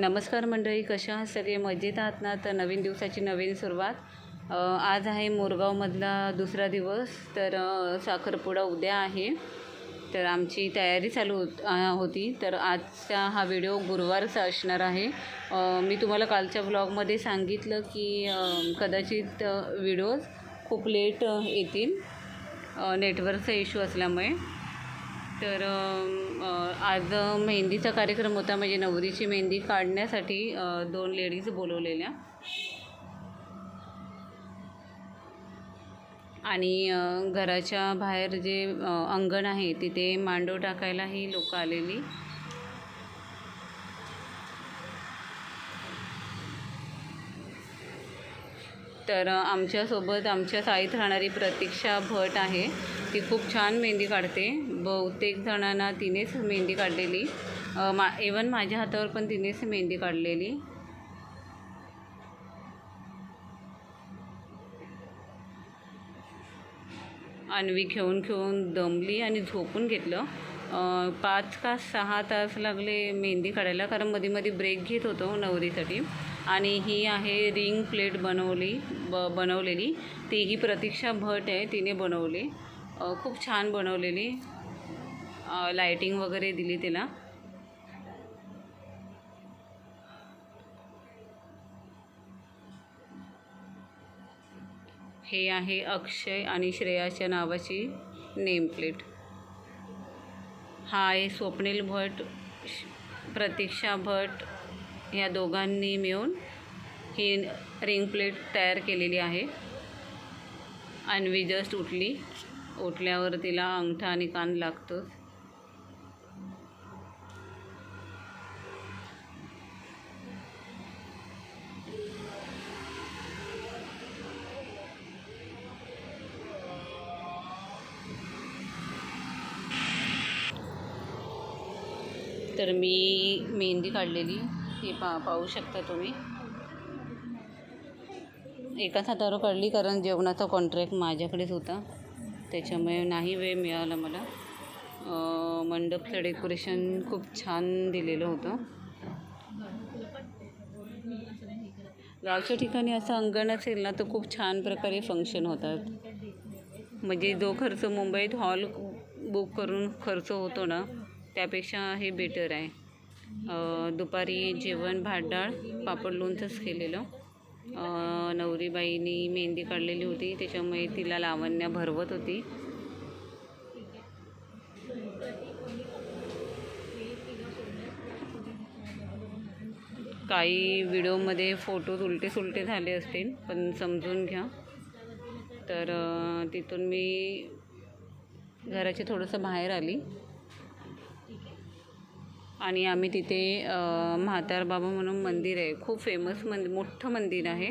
नमस्कार मंडळी कशा आहात सगळे? मजेत आहात ना? तर नवीन दिवसाची नवीन सुरुवात. आज आहे मोरगावमधला दुसरा दिवस तर साखरपुडा उद्या आहे. तर आमची तयारी चालू होत होती. तर आजचा हा व्हिडिओ गुरुवारचा असणार आहे. मी तुम्हाला कालच्या ब्लॉगमध्ये सांगितलं की कदाचित व्हिडिओज खूप लेट येतील. नेटवर्कचा इश्यू असल्यामुळे. तर आज मेहंदीचा कार्यक्रम होता. म्हणजे नवरीची मेहंदी काढण्यासाठी दोन लेडीज बोलवलेल्या. आणि घराच्या बाहेर जे अंगण आहे तिथे मांडव टाकायलाही लोक आलेली. तर आमच्यासोबत आमच्या साईत राहणारी प्रतीक्षा भट आहे. ती खूप छान मेहंदी काढते. बहुतेक जणांना तिनेच मेहंदी काढलेली. मा इवन माझ्या हातावर पण तिनेच मेहंदी काढलेली. अन्वी खेळून खेळून दमली आणि झोपून घेतलं. पाच का सहा तास लागले मेहंदी काढायला कारण मध्ये मध्ये ब्रेक घेत होतो नवरीसाठी. आणि ही आहे रिंग प्लेट बनवली ब बनवलेली. ती ही प्रतीक्षा भट आहे तिने बनवली. खूप छान बनवलेली लायटिंग वगैरे दिली तिला. हे आहे अक्षय आणि श्रेयाच्या नावाची नेम प्लेट हा आहे स्वप्नील भट श- प्रतीक्षा भट या दोघांनी मिळून ही रिंग प्लेट तयार केलेली आहे. अन्वी जस्ट उठली. उठल्यावर तिला अंगठा आणि कान लागतो तर मी मेहंदी काढलेली ही पा पाहू शकता तुम्ही. एकाच हातावर काढली कारण जेवणाचा कॉन्ट्रॅक्ट माझ्याकडेच होता. त्याच्यामुळे नाही वेळ मिळाला मला. मंडपचं डेकोरेशन खूप छान दिलेलं होतं. गावच्या ठिकाणी असं अंगण असेल ना तर खूप छान प्रकारे फंक्शन होतात. म्हणजे जो खर्च मुंबईत हॉल बुक करून खर्च होतो ना त्यापेक्षा हे बेटर आहे. दुपारी जेवण भात डाळ पापड लोणचंच केलेलं. नवरीबाईनी मेहंदी काढलेली होती. त्याच्यामुळे तिला लावण्या भरवत होती. काही व्हिडिओमध्ये फोटोज उलटे सुलटे झाले असतील पण समजून घ्या. तर तिथून मी घराच्या थोडंसं बाहेर आली. आणि आम्ही तिथे म्हातार बाबा म्हणून मंदिर आहे. खूप फेमस मंद मोठं मंदिर आहे.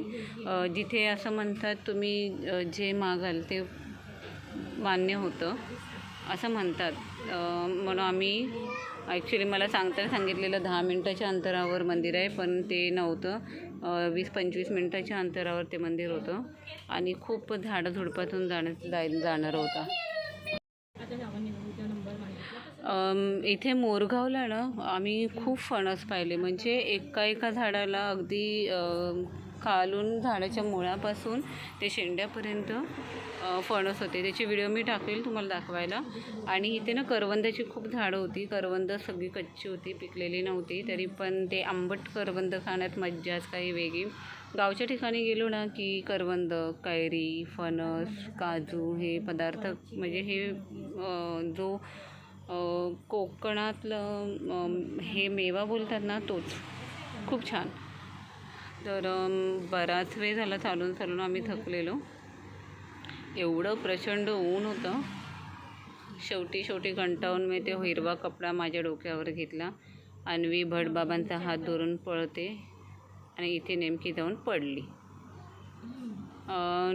जिथे असं म्हणतात तुम्ही जे मागाल ते मान्य होतं. असं म्हणतात. म्हणून आम्ही ॲक्च्युली मला सांगताना सांगितलेलं दहा मिनटाच्या अंतरावर मंदिर आहे पण ते नव्हतं. वीस पंचवीस मिनटाच्या अंतरावर ते मंदिर होतं. आणि खूप झाडाझुडपातून जाण्यात जाय जाणारं होतं. इथे मोरगावला ना आम्ही खूप फणस पाहिले. म्हणजे एका एका झाडाला अगदी खालून झाडाच्या मुळापासून ते शेंड्यापर्यंत फणस होते. त्याची व्हिडिओ मी टाकेल तुम्हाला दाखवायला. आणि इथे ना करवंदाची खूप झाडं होती. करवंद सगळी कच्ची होती पिकलेली नव्हती. तरी पण ते आंबट करवंद खाण्यात मज्जाच काही वेगळी. गावच्या ठिकाणी गेलो ना की करवंद कैरी फणस काजू हे पदार्थ म्हणजे हे जो कोकणातलं हे मेवा बोलतात ना तोच. खूप छान. तर बराच वेळ झाला चालून चालून आम्ही थकलेलो. एवढं प्रचंड ऊन होतं. शेवटी शेवटी कंटाळून मी ते हिरवा कपडा माझ्या डोक्यावर घेतला. अन्वी भटबाबांचा हात धरून पळते आणि इथे नेमकी जाऊन पडली.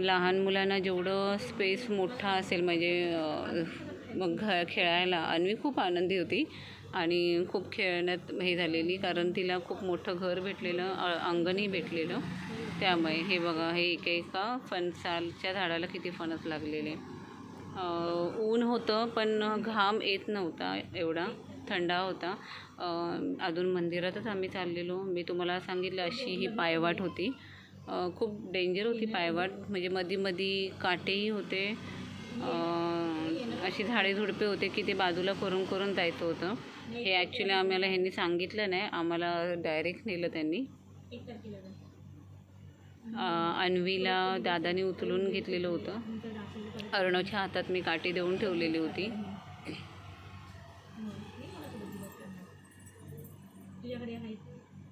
लहान मुलांना जेवढं स्पेस मोठा असेल म्हणजे मग घ खेळायला. अन्वी खूप आनंदी होती. आणि खूप खेळण्यात हे झालेली कारण तिला खूप मोठं घर भेटलेलं अ- अंगणही भेटलेलं. त्यामुळे हे बघा हे एक एका फणसालच्या झाडाला किती फणस लागलेले. ऊन होतं पण घाम येत नव्हता एवढा. थंडा होता. अजून मंदिरातच आम्ही चाललेलो. मी तुम्हाला सांगितलं अशी ही पायवाट होती. खूप डेंजर होती पायवाट. म्हणजे मधी मधी काटेही होते. अशी झाडे झुडपे होते की ते बाजूला करून करून जायचं होतं. हे ॲक्च्युली आम्हाला ह्यांनी सांगितलं नाही. आम्हाला डायरेक्ट नेलं त्यांनी. अन्वीला दादाने उचलून घेतलेलं होतं. अर्णवच्या हातात मी काठी देऊन ठेवलेली होती. तुझ्याकडे आहे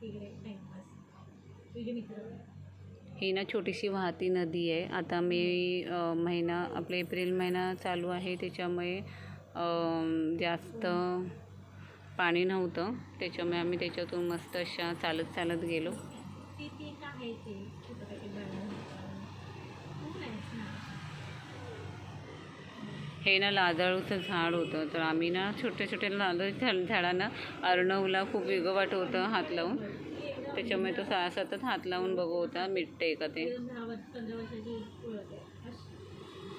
तिकडे टाइमपास तुझे मित्र. ही ना छोटीशी वाहती नदी आहे. आता मे महिना आपला एप्रिल महिना चालू आहे. त्याच्यामुळे जास्त पाणी नव्हतं. त्याच्यामुळे आम्ही त्याच्यातून मस्त अशा चालत चालत गेलो. हे ना लाजाळूचं झाड होतं. तर आम्ही ना छोट्या छोट्या लादळ झा झाडांना अर्णवला खूप वेगळं वाटत होतं हात लावून. त्याच्यामुळे तो सा सतत हात लावून बघू होता मिटते का ते.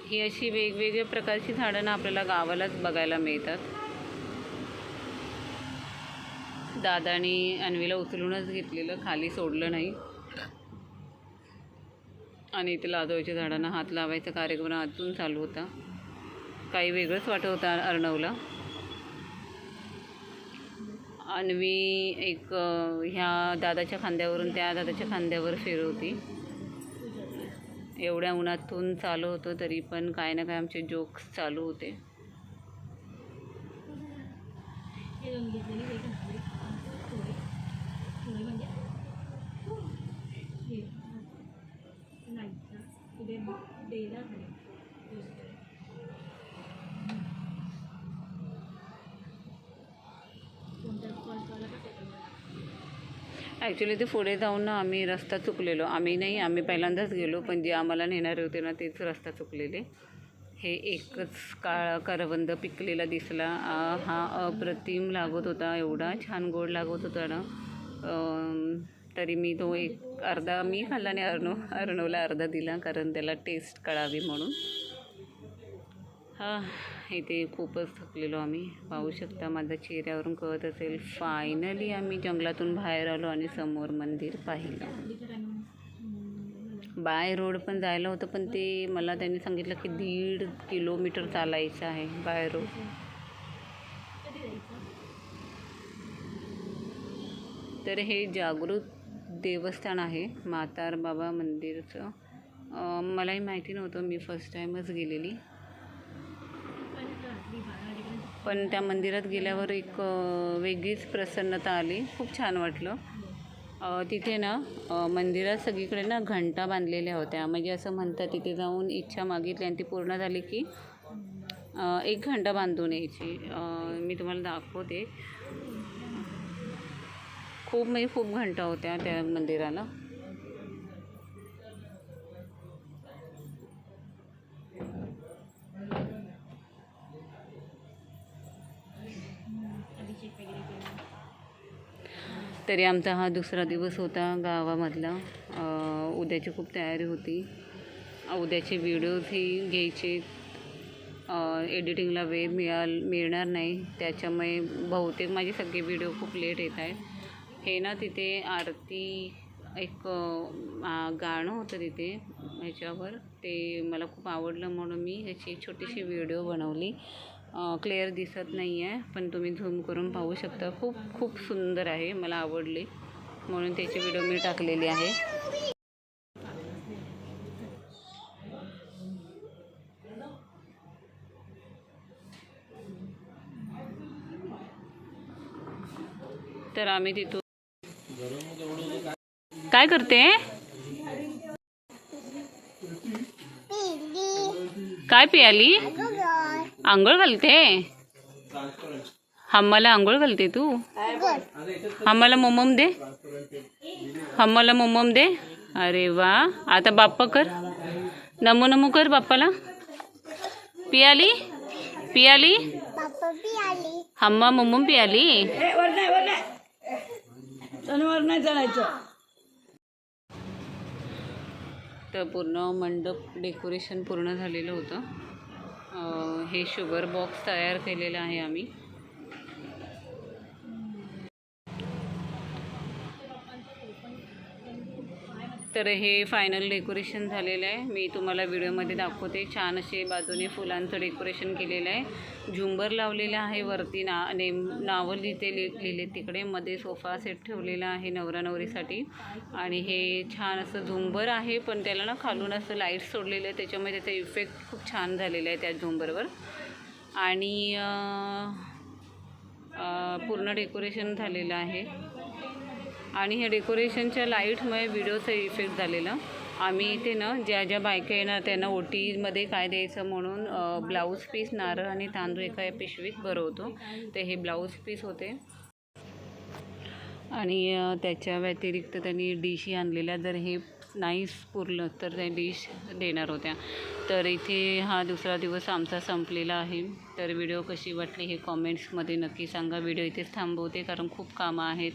ही अशी वेगवेगळ्या प्रकारची झाडं ना आपल्याला गावालाच बघायला मिळतात. दादानी अन्वीला उचलूनच घेतलेलं खाली सोडलं नाही. आणि इथे लाजवायच्या झाडांना हात लावायचा कार्यक्रम अजून चालू होता. काही वेगळंच वाटत होता अर्णवला. अन्वी एक ह्या दादाच्या खांद्यावरून त्या दादाच्या खांद्यावर फिरवती एवढ्या उन्हातून चालू होतं तरी पण काय ना काय आमचे जोक्स चालू होते. नाही दोन घेतलेली हे घातले थोडे थोडे म्हणजे हे नाईटचा उद्या डेला आहे कोणत्या कॉलवाला कसं ॲक्च्युली ते पुढे जाऊन ना आम्ही रस्ता चुकलेलो. आम्ही नाही आम्ही पहिल्यांदाच गेलो पण जे आम्हाला नेणारे होते ना तेच रस्ता चुकलेले. हे एकच काळा करवंद पिकलेला दिसला. हा अप्रतिम लागत होता एवढा छान गोड लागत होता ना. तरी मी तो एक अर्धा मी खाल्ला आणि अर्णव अर्णवला अर्धा दिला कारण त्याला टेस्ट कळावी म्हणून. हां. इथे खूपच थकलेलो आम्ही. पाहू शकता माझ्या चेहऱ्यावरून कळत असेल फायनली आम्ही जंगलातून बाहेर आलो आणि समोर मंदिर पाहिलं. बाय रोड पण जायला होतं पण ते मला त्यांनी सांगितलं की दीड किलोमीटर चालायचं आहे बाय रोड. तर हे जागृत देवस्थान आहे म्हातार बाबा मंदिरचं मलाही माहिती नव्हतं मी फर्स्ट टाईमच गेलेली. पण त्या मंदिरात गेल्यावर एक वेगळीच प्रसन्नता आली. खूप छान वाटलं. तिथे ना मंदिरात सगळीकडे ना घंटा बांधलेल्या होत्या. म्हणजे असं म्हणतात तिथे जाऊन इच्छा मागितली आणि ती पूर्ण झाली की एक घंटा बांधून यायची. मी तुम्हाला दाखवते. खूप म्हणजे खूप घंटा होत्या त्या मंदिराला. तरी आमचा हा दुसरा दिवस होता गावामधला. उद्याची खूप तयारी होती. उद्याचे व्हिडिओजही घ्यायचे. एडिटिंगला वेळ मिळाल मिळणार नाही. त्याच्यामुळे बहुतेक माझे सगळे व्हिडिओ खूप लेट येत आहेत. हे ना तिथे आरती एक गाणं होतं तिथे ह्याच्यावर. ते मला खूप आवडलं म्हणून मी ह्याची छोटीशी व्हिडिओ बनवली. क्लिअर दिसत नाही आहे पण तुम्ही झूम करून पाहू शकता. खूप खूप सुंदर आहे मला आवडली. म्हणून त्याची व्हिडिओ मी टाकलेली आहे. तर आम्ही तिथून काय करते? काय पियाली? आंघोळ घालते? हम्माला आंघोळ घालते तू? हम्माला मोमम दे. हम्माला मोमम दे. अरे वा. आता बाप्पा कर. नमो नमो कर बाप्पाला. पियाली? पियाली? हम्मा मोमम पियाली? तर पूर्ण मंडप डेकोरेशन पूर्ण झालेलं होतं. हे शुगर बॉक्स तयार केलेलं आहे आम्ही. तर हे फायनल डेकोरेशन झालेलं आहे. मी तुम्हाला व्हिडिओमध्ये दाखवते. छान असे बाजूने फुलांचं डेकोरेशन केलेलं आहे. झुंबर लावलेलं आहे वरती. ना नेम नावं लिहिते लि लिहिले तिकडे. मध्ये सोफा सेट ठेवलेला आहे नवरा नवरीसाठी. आणि हे छान असं झुंबर आहे पण त्याला ना खालून असं लाइट सोडलेलं आहे. त्याच्यामुळे त्याचा इफेक्ट खूप छान झालेला आहे त्या झुंबरवर. आणि पूर्ण डेकोरेशन झालेलं आहे. आणि हे डेकोरेशनच्या लाईटमुळे व्हिडिओचा इफेक्ट झालेला. आम्ही इथे ना ज्या ज्या बायका येणार त्यांना ओटीमध्ये काय द्यायचं म्हणून ब्लाऊज पीस नारळ आणि तांदूळ एका पिशवीत भरवतो. ते हे ब्लाऊज पीस होते. आणि त्याच्या व्यतिरिक्त त्यांनी डिशही आणलेल्या. जर हे नाहीच पुरलं तर त्या डिश देणार होत्या. तर इथे हा दुसरा दिवस आमचा संपलेला आहे. तर व्हिडिओ कशी वाटली हे कॉमेंट्समध्ये नक्की सांगा. व्हिडिओ इथेच थांबवते कारण खूप कामं आहेत.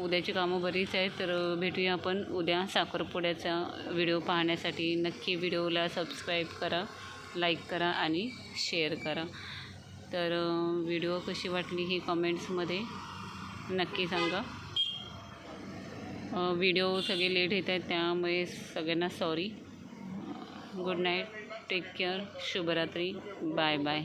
उद्याची कामं बरीच आहेत. तर भेटूया आपण उद्या साखरपुड्याचा व्हिडिओ पाहण्यासाठी. नक्की व्हिडिओला सबस्क्राईब करा लाईक करा आणि शेअर करा. तर व्हिडिओ कशी वाटली ही कॉमेंट्समध्ये नक्की सांगा. व्हिडिओ सगळे लेट येत आहेत त्यामुळे सगळ्यांना sorry good night take care शुभरात्री. Bye bye